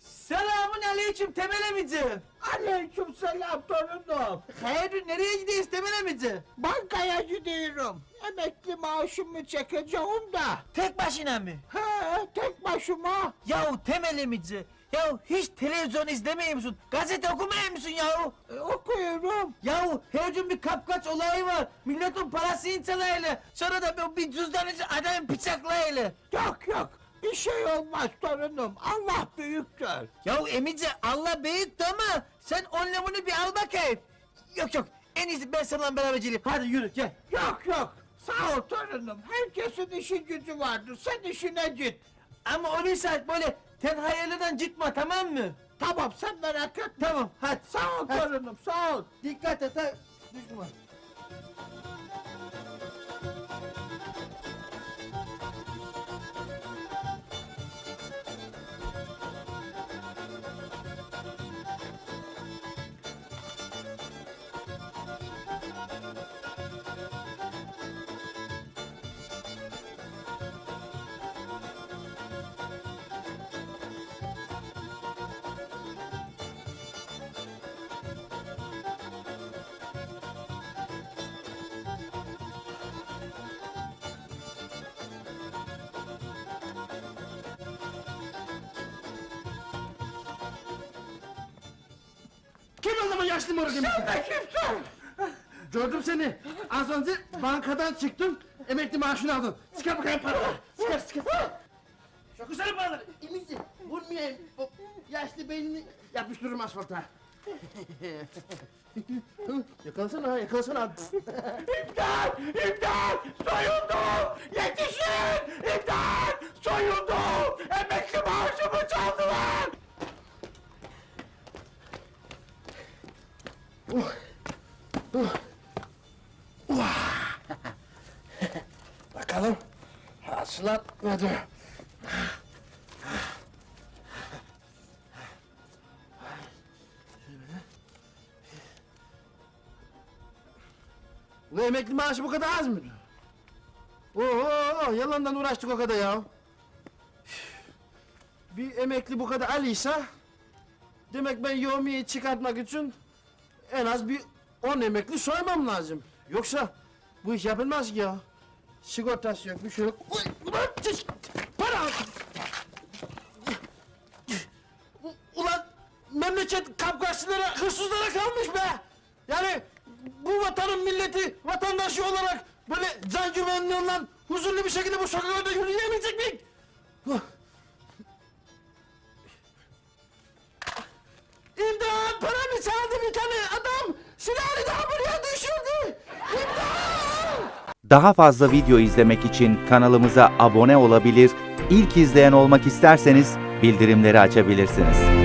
Selamun aleyküm Temel emici. Aleyküm selam torunum. Hayırdır nereye gidiyoruz Temel emici? Bankaya gidiyorum. Emekli maaşımı çekeceğim da. Tek başına mı? He tek başıma. Yahu Temel emici. Yahu hiç televizyon izlemiyor musun? Gazete okumuyor musun yahu? E, okuyorum. Yahu her gün bir kapkaç olayı var. Milletin parasını çalayla. Sonra da bir cüzdanıcı adamı bıçaklayla. Yok yok. Bir şey olmaz torunum. Allah büyüktür. Yahu emici Allah büyüktü ama sen onunla bunu bir al bakayım. Yok yok en iyisi ben seninle beraber geleyim. Hadi yürü gel. Yok yok. Sağ ol torunum. Herkesin işi gücü vardır. Sen işine git. Ama o saat böyle tenhayalıdan gitme tamam mı? Tamam sen merak etme. Tamam hadi. Sağ ol Hadi. torunum sağ ol. Dikkat et ha. Düşme. Kim zaman yaşlı moruk emekli? Sen de kimsin? Gördüm seni. Az önce bankadan çıktın, emekli maaşını aldın. Çıkar bakayım paraları. Çıkar, çıkar. Çok güzel paraları. İmici, vurmayayım. O yaşlı beynini yapıştırırım asfalta. yakalasana ha, yakalasana. İmdat! İmdat! Soyuldum! Yetişin! İmdat! Soyuldum! Emekli maaşımı çaldılar! Bakalım hasılat nedir? Bu emekli maaşı bu kadar az mı? Oo, yalandan uğraştık o kadar ya. Bir emekli bu kadar alıysa demek ben yomiyi çıkartmak için en az bir 10 emekli soymam lazım. Yoksa bu iş yapılmaz ki ya. Sigortası yok, bir şey yok. Uy, ulan, para! Ulan memleket kapkaççılara, hırsızlara kalmış be! Yani bu vatanın milleti, vatandaşı olarak böyle can güvenliği olan huzurlu bir şekilde bu sokaklarda yürüyemeyecek miyik? Huh. Paramı çaldı bir tane adam! Silahını da buraya düşürdü! Daha fazla video izlemek için kanalımıza abone olabilir, ilk izleyen olmak isterseniz bildirimleri açabilirsiniz.